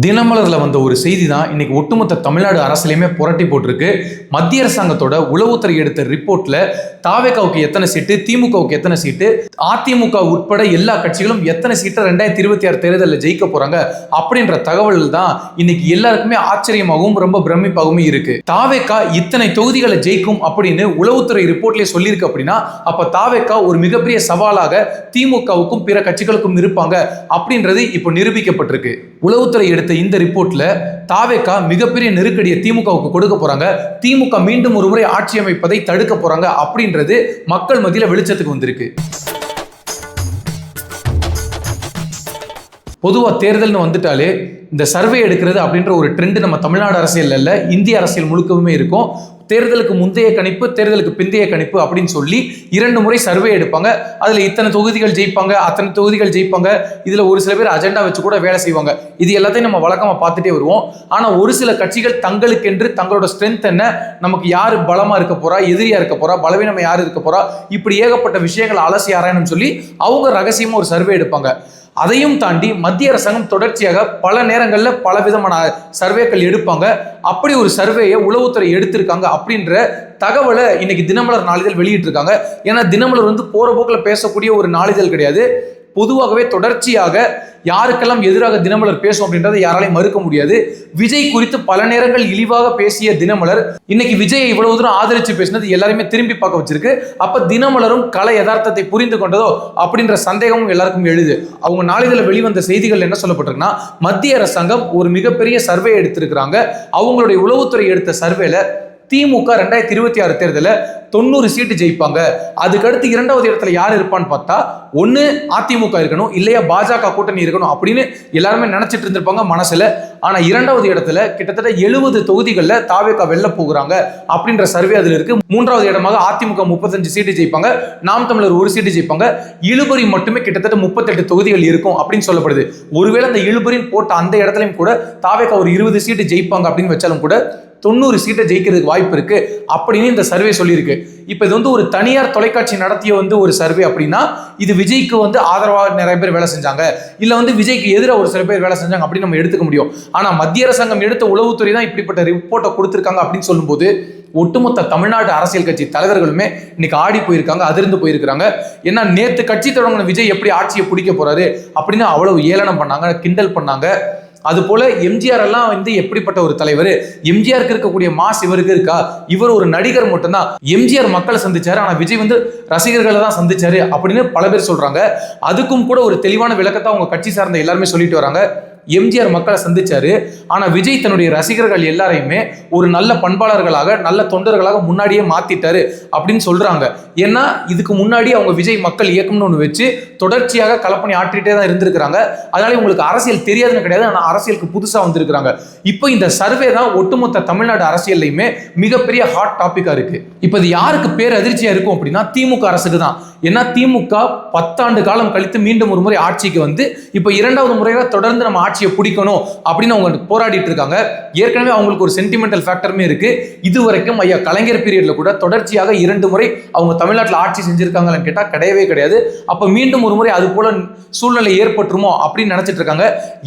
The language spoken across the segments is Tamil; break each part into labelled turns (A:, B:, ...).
A: தினமலர்ல வந்த ஒரு செய்தி தான் இன்னைக்கு ஒட்டுமொத்த தமிழ்நாடு அரசுலையுமே புரட்டி போட்டிருக்கு. மத்திய அரசாங்கத்தோட உளவுத்துறை எடுத்த ரிப்போர்ட்ல தாவேகாவுக்கு எத்தனை சீட்டு திமுகவுக்கு எத்தனை சீட்டு அதிமுக உட்பட எல்லா கட்சிகளும் எத்தனை சீட்டை ரெண்டாயிரத்தி இருபத்தி ஆறு தேர்தலில் ஜெயிக்க போறாங்க அப்படின்ற தகவல் தான் இன்னைக்கு எல்லாருக்குமே ஆச்சரியமாகவும் ரொம்ப பிரமிப்பாகவும் இருக்கு. தாவேகா இத்தனை தொகுதிகளை ஜெயிக்கும் அப்படின்னு உளவுத்துறை ரிப்போர்ட்லயே சொல்லியிருக்கு அப்படின்னா அப்ப தாவேகா ஒரு மிகப்பெரிய சவாலாக திமுகவுக்கும் பிற கட்சிகளுக்கும் இருப்பாங்க அப்படின்றது இப்போ நிரூபிக்கப்பட்டிருக்கு. உளவுத்துறை எடுத்த இந்த ரிப்போர்ட்ல தாவேக்கா மிகப்பெரிய நெருக்கடியை திமுகவுக்கு கொடுக்க போறாங்க. திமுக மீண்டும் ஒரு முறை ஆட்சி அமைப்பதை தடுக்க போறாங்க அப்படின்றது மக்கள் மத்தியில வெளிச்சத்துக்கு வந்திருக்கு. பொதுவாக தேர்தல்னு வந்துட்டாலே இந்த சர்வே எடுக்கிறது அப்படின்ற ஒரு ட்ரெண்டு நம்ம தமிழ்நாடு அரசியல் இல்லை இந்திய அரசியல் முழுக்கவுமே இருக்கும். தேர்தலுக்கு முந்தைய கணிப்பு தேர்தலுக்கு பிந்தைய கணிப்பு அப்படின்னு சொல்லி இரண்டு முறை சர்வே எடுப்பாங்க. அதில் இத்தனை தொகுதிகள் ஜெயிப்பாங்க அத்தனை தொகுதிகள் ஜெயிப்பாங்க. இதில் ஒரு சில பேர் அஜெண்டா வச்சு கூட வேலை செய்வாங்க. இது எல்லாத்தையும் நம்ம வழக்கமாக பார்த்துட்டே வருவோம். ஆனால் ஒரு சில கட்சிகள் தங்களுக்கென்று தங்களோட ஸ்ட்ரென்த் என்ன நமக்கு யார் பலமாக இருக்க போறா எதிரியா இருக்க போறா பலவீனம் யார் இருக்க போறா இப்படி ஏகப்பட்ட விஷயங்களை அலசி ஆராயணும்னு சொல்லி அவங்க ரகசியமாக ஒரு சர்வே எடுப்பாங்க. அதையும் தாண்டி மத்திய அரசாங்கம் தொடர்ச்சியாக பல நேரங்களில் பல விதமான சர்வேக்கள் எடுப்பாங்க. அப்படி ஒரு சர்வேயை உளவுத்துறை எடுத்திருக்காங்க அப்படின்ற தகவலை இன்னைக்கு தினமலர் நாளிதழ் வெளியிட்டிருக்காங்க. ஏன்னா தினமலர் வந்து போகிற போக்கில் பேசக்கூடிய ஒரு நாளிதழ் கிடையாது. பொதுவாகவே தொடர்ச்சியாக யாருக்கெல்லாம் எதிராக தினமலர் பேசும் அப்படின்றத யாராலையும் மறுக்க முடியாது. விஜய் குறித்து பல நேரங்கள் இழிவாக பேசிய தினமலர் இன்னைக்கு விஜயை இவ்வளவு தூரம் ஆதரிச்சு பேசினது எல்லாருமே திரும்பி பார்க்க வச்சிருக்கு. அப்ப தினமலரும் கலை யதார்த்தத்தை புரிந்து கொண்டதோ அப்படின்ற சந்தேகமும் எல்லாருக்கும் எழுது. அவங்க நாளிதழில் வெளிவந்த செய்திகள் என்ன சொல்லப்பட்டிருக்குன்னா மத்திய அரசாங்கம் ஒரு மிகப்பெரிய சர்வே எடுத்திருக்கிறாங்க. அவங்களுடைய உளவுத்துறை எடுத்த சர்வேல திமுக ரெண்டாயிரத்தி இருபத்தி ஆறு தேர்தலில் தொண்ணூறு சீட்டு ஜெயிப்பாங்க. அதுக்கடுத்து இரண்டாவது இடத்துல யார் இருப்பான்னு பார்த்தா ஒன்று அதிமுக இருக்கணும் இல்லையா பாஜக கூட்டணி இருக்கணும் அப்படின்னு எல்லாருமே நினச்சிட்டு இருந்திருப்பாங்க மனசில். ஆனால் இரண்டாவது இடத்துல கிட்டத்தட்ட எழுபது தொகுதிகளில் தாவேக்கா வெல்ல போகிறாங்க அப்படின்ற சர்வே அதில் இருக்கு. மூன்றாவது இடமாக அதிமுக முப்பத்தஞ்சு சீட்டு ஜெயிப்பாங்க. நாம் தமிழர் ஒரு சீட்டு ஜெயிப்பாங்க. இழுபறி மட்டுமே கிட்டத்தட்ட முப்பத்தெட்டு தொகுதிகள் இருக்கும் அப்படின்னு சொல்லப்படுது. ஒருவேளை அந்த இழுபறின்னு போட்ட அந்த இடத்துலையும் கூட தாவேக்கா ஒரு இருபது சீட்டு ஜெயிப்பாங்க அப்படின்னு வச்சாலும் கூட தொண்ணூறு சீட்டை ஜெயிக்கிறதுக்கு வாய்ப்பு இருக்கு அப்படின்னு இந்த சர்வே சொல்லியிருக்கு. இப்போ இது வந்து ஒரு தனியார் தொலைக்காட்சி நடத்திய வந்து ஒரு சர்வே அப்படின்னா இது விஜய்க்கு வந்து ஆதரவாக நிறைய பேர் வேலை செஞ்சாங்க. இல்லை வந்து விஜய்க்கு எதிராக ஒரு சில பேர் வேலை செஞ்சாங்க அப்படின்னு நம்ம எடுத்துக்க முடியும். ஆனால் மத்திய அரசாங்கம் எடுத்த உளவுத்துறை தான் இப்படிப்பட்ட ரிப்போர்ட்டை கொடுத்துருக்காங்க அப்படின்னு சொல்லும்போது ஒட்டுமொத்த தமிழ்நாடு அரசியல் கட்சி தலைவர்களுமே இன்னைக்கு ஆடி போயிருக்காங்க அதிர்ந்து போயிருக்காங்க ஏன்னா நேற்று கட்சி தொடங்கின விஜய் எப்படி ஆட்சியை பிடிக்க போறாரு அப்படின்னு அவ்வளவு ஏளனம் பண்ணாங்க கிண்டல் பண்ணாங்க. அது போல எம்ஜிஆர் எல்லாம் வந்து எப்படிப்பட்ட ஒரு தலைவர்? எம்ஜிஆருக்கு இருக்கக்கூடிய மாஸ் இவருக்கு இருக்கா? இவர் ஒரு நடிகர் மட்டும்தான். எம்ஜிஆர் மக்களை சந்திச்சாரு ஆனா விஜய் வந்து ரசிகர்களை தான் சந்திச்சாரு அப்படின்னு பல பேர் சொல்றாங்க. அதுக்கும் கூட ஒரு தெளிவான விளக்கத்தை அவங்க கட்சி சார்ந்த எல்லாருமே சொல்லிட்டு வராங்க. எம்ஜிஆர் மக்களை சந்திச்சாரு. ஆனால் விஜய் தன்னுடைய ரசிகர்கள் எல்லாரையுமே ஒரு நல்ல பண்பாளர்களாக நல்ல தொண்டர்களாக முன்னாடியே மாத்திட்டாரு அப்படின்னு சொல்றாங்க. ஏன்னா இதுக்கு முன்னாடி அவங்க விஜய் மக்கள் இயக்கம்னு ஒன்று வச்சு தொடர்ச்சியாக கலப்பணி ஆற்றிட்டே தான் இருந்திருக்கிறாங்க. அதனால உங்களுக்கு அரசியல் தெரியாதுன்னு கிடையாது ஆனால் அரசியலுக்கு புதுசாக வந்திருக்கிறாங்க. இப்போ இந்த சர்வே தான் ஒட்டுமொத்த தமிழ்நாடு அரசியல்லையுமே மிகப்பெரிய ஹாட் டாபிக்காக இருக்கு. இப்போ இது யாருக்கு பேர் அதிர்ச்சியாக இருக்கும் அப்படின்னா திமுக அரசுக்கு தான். ஏன்னா திமுக பத்தாண்டு காலம் கழித்து மீண்டும் ஒரு முறை ஆட்சிக்கு வந்து இப்போ இரண்டாவது முறையாக தொடர்ந்து நம்ம ஆட்சியை பிடிக்கணும் அப்படின்னு அவங்க போராடிட்டு இருக்காங்க. ஏற்கனவே அவங்களுக்கு ஒரு சென்டிமெண்டல் ஃபேக்டருமே இருக்கு. இது வரைக்கும் ஐயா கலைஞர் பீரியட்ல கூட தொடர்ச்சியாக இரண்டு முறை அவங்க தமிழ்நாட்டில் ஆட்சி செஞ்சிருக்காங்களான்னு கேட்டால் கிடையவே கிடையாது. அப்போ மீண்டும் ஒரு முறை அது போல சூழ்நிலை ஏற்பட்டுருமோ அப்படின்னு நினைச்சிட்டு இருக்காங்க.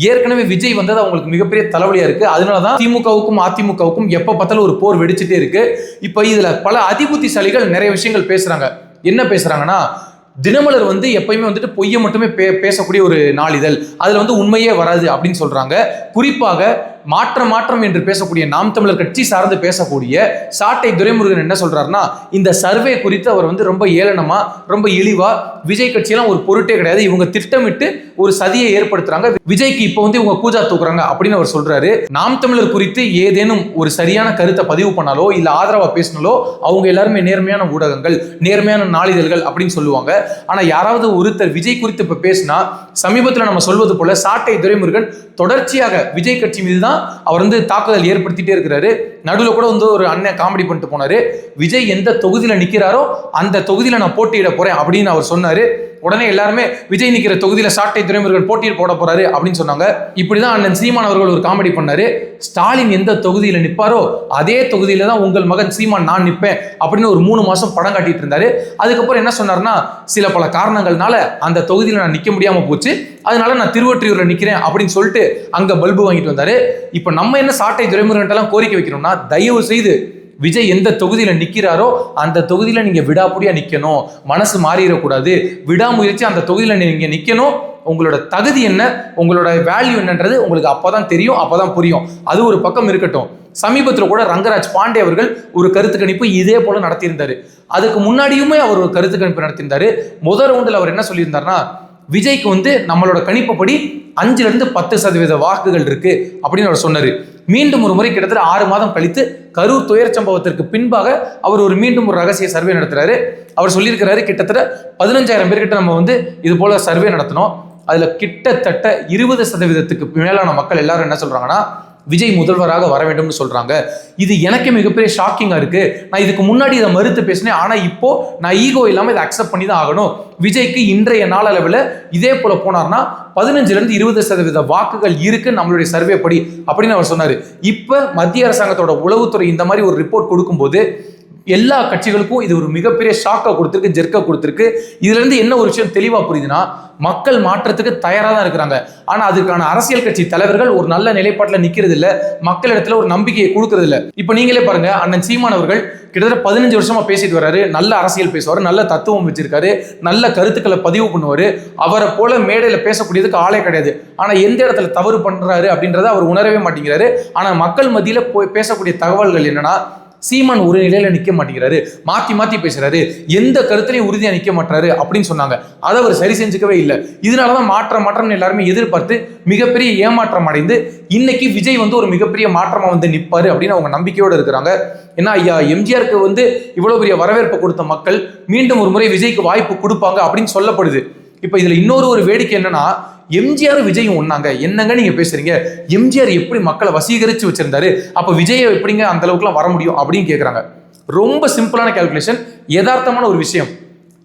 A: ஏற்கனவே விஜய் வந்தது அவங்களுக்கு மிகப்பெரிய தலைவலியா இருக்கு. அதனால தான் திமுகவுக்கும் அதிமுகவுக்கும் எப்போ பார்த்தாலும் ஒரு போர் வெடிச்சிட்டே இருக்கு. இப்போ இதுல பல அதிபுத்திசாலிகள் நிறைய விஷயங்கள் பேசுறாங்க. என்ன பேசுறாங்கன்னா தினமலர் வந்து எப்பயுமே வந்துட்டு பொய்யை மட்டுமே பே பேசக்கூடிய ஒரு நாளிதழ். அதில் வந்து உண்மையே வராது அப்படின்னு சொல்கிறாங்க குறிப்பாக மாற்றம் மாற்றம் என்று பேசக்கூடிய நாம் தமிழர் கட்சி சார்ந்து பேசக்கூடிய சாட்டை துரைமுருகன் என்ன சொல்றாருன்னா இந்த சர்வே குறித்து அவர் வந்து ரொம்ப ஏளனமா ரொம்ப இழிவா விஜய் கட்சியெல்லாம் ஒரு பொருட்டே கிடையாது. இவங்க திட்டமிட்டு ஒரு சதியை ஏற்படுத்துறாங்க. விஜய்க்கு இப்போ வந்து இவங்க கூஜா தூக்குறாங்க அப்படின்னு அவர் சொல்றாரு. நாம் தமிழர் குறித்து ஏதேனும் ஒரு சரியான கருத்தை பதிவு பண்ணாலோ இல்ல ஆதரவா பேசினாலோ அவங்க எல்லாருமே நேர்மையான ஊடகங்கள் நேர்மையான நாளிதழ்கள் அப்படின்னு சொல்லுவாங்க. ஆனா யாராவது ஒருத்தர் விஜய் குறித்து இப்ப பேசினா சமீபத்தில் நம்ம சொல்வது போல சாட்டை துரைமுருகன் தொடர்ச்சியாக விஜய் கட்சி மீது தான் அவர் வந்து தாக்குதல் ஏற்படுத்திட்டே இருக்கிறாரு. நடுவில் கூட வந்து ஒரு அண்ணன் காமெடி பண்ணிட்டு போனாரு. விஜய் எந்த தொகுதியில் நிற்கிறாரோ அந்த தொகுதியில் நான் போட்டியிட போறேன் அப்படின்னு அவர் சொன்னாரு. உடனே எல்லாருமே விஜய் நிற்கிற தொகுதியில் சாட்டை துறைமுருகன் போட்டியில் போட போறாரு அப்படின்னு சொன்னாங்க. இப்படிதான் அண்ணன் சீமான் அவர்கள் ஒரு காமெடி பண்ணாரு. ஸ்டாலின் எந்த தொகுதியில் நிற்பாரோ அதே தொகுதியில் தான் உங்கள் மகன் சீமான் நான் நிற்பேன் அப்படின்னு ஒரு மூணு மாசம் படம் காட்டிட்டு இருந்தாரு. அதுக்கப்புறம் என்ன சொன்னார்னா சில பல காரணங்கள்னால அந்த தொகுதியில் நான் நிற்க முடியாம போச்சு. அதனால நான் திருவொற்றியூரில் நிற்கிறேன் அப்படின்னு சொல்லிட்டு அங்க பல்பு வாங்கிட்டு வந்தாரு. இப்போ நம்ம என்ன சாட்டை துறைமுருகன் எல்லாம் கோரிக்கை வைக்கிறோம்னா தயவு செய்து விஜய் எந்த தொகுதியில நிக்கிறாரோ அந்த தொகுதியில நீங்க விடாபுடியா நிக்கணும். மனசு மாறிடக்கூடாது. விடாமுயற்சி அந்த தொகுதியில நீங்க நிக்கணும். உங்களோட தகுதி என்ன? உங்களோட வேல்யூ என்னன்றது உங்களுக்கு அப்பதான் தெரியும் அப்பதான் புரியும். அது ஒரு பக்கம் இருக்கட்டும். சமீபத்தில் கூட ரங்கராஜ் பாண்டே அவர்கள் ஒரு கருத்து கணிப்பு இதே போல நடத்தியிருந்தாரு. அதுக்கு முன்னாடியுமே அவர் ஒரு கருத்து கணிப்பு நடத்தியிருந்தாரு. முதல் ரவுண்டில் அவர் என்ன சொல்லியிருந்தாருன்னா விஜய்க்கு வந்து நம்மளோட கணிப்புப்படி அஞ்சுலேருந்து பத்து சதவீத வாக்குகள் இருக்கு அப்படின்னு அவர் சொன்னார். மீண்டும் ஒரு முறை கிட்டத்தட்ட ஆறு மாதம் கழித்து கரூர் துயர் சம்பவத்திற்கு பின்பாக அவர் ஒரு மீண்டும் ஒரு ரகசிய சர்வே நடத்துறாரு. அவர் சொல்லியிருக்கிறாரு கிட்டத்தட்ட பதினஞ்சாயிரம் பேர்கிட்ட நம்ம வந்து இது போல சர்வே நடத்தினோம் அதில் கிட்டத்தட்ட இருபது சதவீதத்துக்கு மேலான மக்கள் எல்லாரும் என்ன சொல்கிறாங்கன்னா விஜய் முதல்வராக வர வேண்டும்னு சொல்றாங்க. இது எனக்கு மிகப்பெரிய ஷாக்கிங்கா இருக்கு. நான் இதுக்கு முன்னாடி இதை மறுத்து பேசினேன். ஆனா இப்போ நான் ஈகோ இல்லாமல் இதை அக்செப்ட் பண்ணி தான் ஆகணும். விஜய்க்கு இன்றைய நாளளவில் இதே போல போனார்னா பதினஞ்சுல இருந்து இருபது சதவீத வாக்குகள் இருக்கு நம்மளுடைய சர்வே படி அப்படின்னு அவர் சொன்னாரு. இப்ப மத்திய அரசாங்கத்தோட உளவுத்துறை இந்த மாதிரி ஒரு ரிப்போர்ட் கொடுக்கும்போது எல்லா கட்சிகளுக்கும் இது ஒரு மிகப்பெரிய ஷாக்கை கொடுத்துருக்கு ஜெர்க்கை கொடுத்துருக்கு. இதுல இருந்து என்ன ஒரு விஷயம் தெளிவா புரியுதுன்னா மக்கள் மாற்றத்துக்கு தயாரா தான் இருக்கிறாங்க. ஆனா அதுக்கான அரசியல் கட்சி தலைவர்கள் ஒரு நல்ல நிலைப்பாட்டில் நிக்கிறது இல்ல மக்களிடத்துல ஒரு நம்பிக்கையை கொடுக்கறது இல்ல இப்ப நீங்களே பாருங்க அண்ணன் சீமான் அவர்கள் கிட்டத்தட்ட பதினஞ்சு வருஷமா பேசிட்டு வர்றாரு. நல்ல அரசியல் பேசுவார் நல்ல தத்துவம் வச்சிருக்காரு. நல்ல கருத்துக்களை பதிவு பண்ணுவாரு. அவரை போல மேடையில பேசக்கூடியதுக்கு ஆளே கிடையாது. ஆனா எந்த இடத்துல தவறு பண்றாரு அப்படின்றத அவர் உணரவே மாட்டேங்கிறாரு. ஆனா மக்கள் மத்தியில போய் பேசக்கூடிய தகவல்கள் என்னன்னா சீமான் ஒரு நிலையில நிக்க மாட்டேங்கிறாரு. மாத்தி மாத்தி பேசுறாரு. எந்த கருத்துலையும் உறுதியா நிக்க மாட்டாரு அப்படின்னு சொன்னாங்க. அதை அவர் சரி செஞ்சுக்கவே இல்லை. இதனாலதான் மாற்றம் மாற்றம்னு எல்லாருமே எதிர்பார்த்து மிகப்பெரிய ஏமாற்றம் அடைந்து இன்னைக்கு விஜய் வந்து ஒரு மிகப்பெரிய மாற்றமா வந்து நிப்பாரு அப்படின்னு அவங்க நம்பிக்கையோடு இருக்கிறாங்க. ஏன்னா ஐயா எம்ஜிஆருக்கு வந்து இவ்வளவு பெரிய வரவேற்பு கொடுத்த மக்கள் மீண்டும் ஒரு முறை விஜய்க்கு வாய்ப்பு கொடுப்பாங்க அப்படின்னு சொல்லப்படுது. இப்போ இதுல இன்னொரு ஒரு வேடிக்கை என்னன்னா எம்ஜிஆர் விஜயும் ஒன்னாங்க. என்னங்க நீங்க பேசுறீங்க? எம்ஜிஆர் எப்படி மக்களை வசீகரிச்சு வச்சிருந்தாரு? அப்ப விஜயை எப்படிங்க அந்த அளவுக்குலாம் வர முடியும் அப்படின்னு கேட்குறாங்க ரொம்ப சிம்பிளான கால்குலேஷன் யதார்த்தமான ஒரு விஷயம்.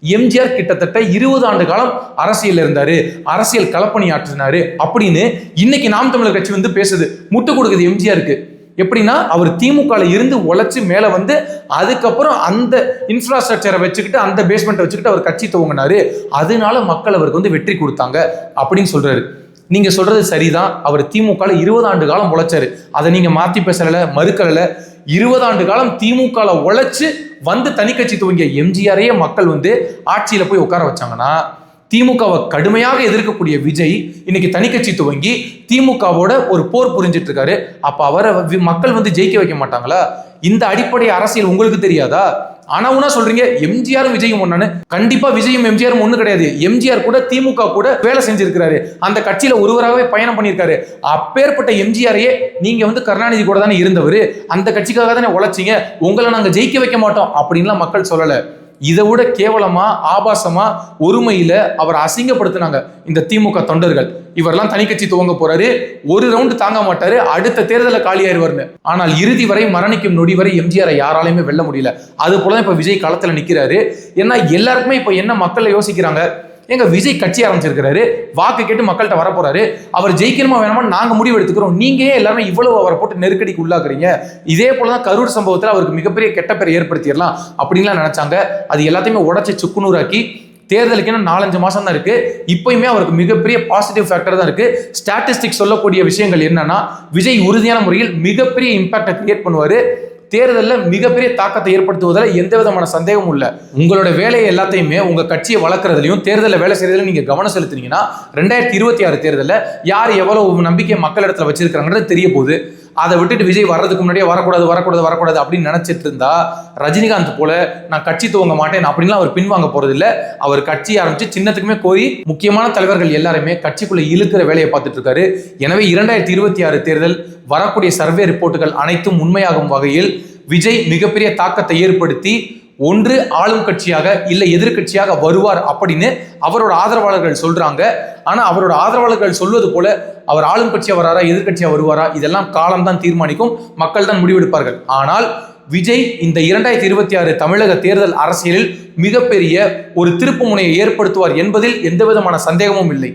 A: எம்ஜிஆர் கிட்டத்தட்ட இருபது ஆண்டு காலம் அரசியல் இருந்தாரு. அரசியல் களப்பணி ஆற்றினாரு அப்படின்னு இன்னைக்கு நாம் தமிழர் கட்சி வந்து பேசுது. முட்டு கொடுக்குது எம்ஜிஆருக்கு. எப்படின்னா அவர் திமுகல இருந்து உழைச்சி மேல வந்து அதுக்கப்புறம் அந்த இன்ஃப்ராஸ்ட்ரக்சரை வச்சுக்கிட்டு அந்த பேஸ்மெண்ட்டை வச்சுக்கிட்டு அவர் கட்சி துவங்கினாரு. அதனால மக்கள் அவருக்கு வந்து வெற்றி கொடுத்தாங்க அப்படின்னு சொல்றாரு. நீங்க சொல்றது சரிதான். அவர் திமுகவில் இருபது ஆண்டு காலம் உழைச்சாரு. அதை நீங்க மாத்தி பேசல மறுக்கல இருபது ஆண்டு காலம் திமுகவில் உழைச்சு வந்து தனி கட்சி துவங்கிய எம்ஜிஆரையே மக்கள் வந்து ஆட்சியில போய் உட்கார வச்சாங்கன்னா திமுகவை கடுமையாக எதிர்க்கக்கூடிய விஜய் இன்னைக்கு தனி கட்சி துவங்கி திமுகவோட ஒரு போர் புரிஞ்சிட்டு இருக்காரு. அப்ப அவரை மக்கள் வந்து ஜெயிக்க வைக்க மாட்டாங்களா? இந்த அடிப்படை அரசியல் உங்களுக்கு தெரியாதா? ஆனாவுனா சொல்றீங்க எம்ஜிஆரும் விஜயும் ஒண்ணானு கண்டிப்பா விஜயும் எம்ஜிஆரும் ஒண்ணு கிடையாது. எம்ஜிஆர் கூட திமுக கூட வேலை செஞ்சிருக்கிறாரு. அந்த கட்சியில ஒருவராகவே பயணம் பண்ணியிருக்காரு. அப்பேற்பட்ட எம்ஜிஆரையே நீங்க வந்து கருணாநிதி கூட தானே இருந்தவர். அந்த கட்சிக்காக தானே உழைச்சிங்க. உங்களை நாங்க ஜெயிக்க வைக்க மாட்டோம் அப்படின்லாம் மக்கள் சொல்லலை. இதை விட கேவலமா ஆபாசமா ஒருமையில அவர் அசிங்கப்படுத்தினாங்க இந்த திமுக தொண்டர்கள். இவரெல்லாம் தனிக்கட்சி துவங்க போறாரு. ஒரு ரவுண்டு தாங்க மாட்டாரு. அடுத்த தேர்தலில் காலியாயிருவார்னு ஆனால் இறுதி வரை மரணிக்கும் நொடி வரை எம்ஜிஆரை யாராலையுமே வெல்ல முடியல. அது போல தான் இப்ப விஜய் களத்துல நிக்கிறாரு. ஏன்னா எல்லாருக்குமே இப்ப என்ன மக்களை யோசிக்கிறாங்க? எங்க விஜய் கட்சி ஆரம்பிச்சிருக்கிறாரு. வாக்கு கேட்டு மக்கள்கிட்ட வர போறாரு அவர் ஜெயிக்கணுமா வேணாமா நாங்க முடிவு எடுத்துக்கிறோம். நீங்க எல்லாருமே இவ்வளவு அவரை போட்டு நெருக்கடிக்கு உள்ளாக்குறீங்க. இதே போலதான் கரூர் சம்பவத்தில் அவருக்கு மிகப்பெரிய கெட்ட பேர் ஏற்படுத்திடலாம் அப்படின்லாம் நினைச்சாங்க. அது எல்லாத்தையுமே உடச்சி சுக்குநூறாக்கி தேர்தலுக்கு இன்னும் நாலஞ்சு மாசம் தான் இருக்கு. இப்பயுமே அவருக்கு மிகப்பெரிய பாசிட்டிவ் ஃபேக்டர் தான் இருக்கு. ஸ்டாட்டிஸ்டிக்ஸ் சொல்லக்கூடிய விஷயங்கள் என்னன்னா விஜய் உறுதியான முறையில் மிகப்பெரிய இம்பாக்டை கிரியேட் பண்ணுவாரு. தேர்தலில் மிகப்பெரிய தாக்கத்தை ஏற்படுத்துவதில் எந்த விதமான சந்தேகமும் இல்லை. உங்களோட வேலையை எல்லாத்தையுமே உங்கள் கட்சியை வளர்க்குறதுலையும் தேர்தலில் வேலை செய்யறதுலையும் நீங்கள் கவனம் செலுத்துனீங்கன்னா ரெண்டாயிரத்தி இருபத்தி ஆறு தேர்தலில் யார் எவ்வளோ நம்பிக்கை மக்களிடத்துல வச்சிருக்காங்கிறது தெரிய போகுது. அதை விட்டுட்டு விஜய் வர்றதுக்கு முன்னாடியே வரக்கூடாது வரக்கூடாது வரக்கூடாது அப்படின்னு நினைச்சிட்டு இருந்தா ரஜினிகாந்த் போல நான் கட்சி துவங்க மாட்டேன் அப்படின்லாம் அவர் பின்வாங்க போறது இல்ல அவர் கட்சி ஆரம்பிச்சு சின்னத்துக்குமே கோரி முக்கியமான தலைவர்கள் எல்லாருமே கட்சிக்குள்ள இழுக்கிற வேலையை பார்த்துட்டு இருக்காரு. எனவே இரண்டாயிரத்தி இருபத்தி ஆறு தேர்தல் வரக்கூடிய சர்வே ரிப்போர்ட்டுகள் அனைத்தும் உண்மையாகும் வகையில் விஜய் மிகப்பெரிய தாக்கத்தை ஏற்படுத்தி ஒன்று ஆளும் கட்சியாக இல்லை எதிர்க்கட்சியாக வருவார் அப்படின்னு அவரோட ஆதரவாளர்கள் சொல்றாங்க. ஆனா அவரோட ஆதரவாளர்கள் சொல்வது போல அவர் ஆளும் கட்சியா வராரா எதிர்கட்சியா வருவாரா இதெல்லாம் காலம்தான் தீர்மானிக்கும். மக்கள் தான் முடிவெடுப்பார்கள். ஆனால் விஜய் இந்த இரண்டாயிரத்தி இருபத்தி ஆறு தமிழக தேர்தல் அரசியலில் மிகப்பெரிய ஒரு திருப்பு முனையை ஏற்படுத்துவார் என்பதில் எந்த விதமான சந்தேகமும் இல்லை.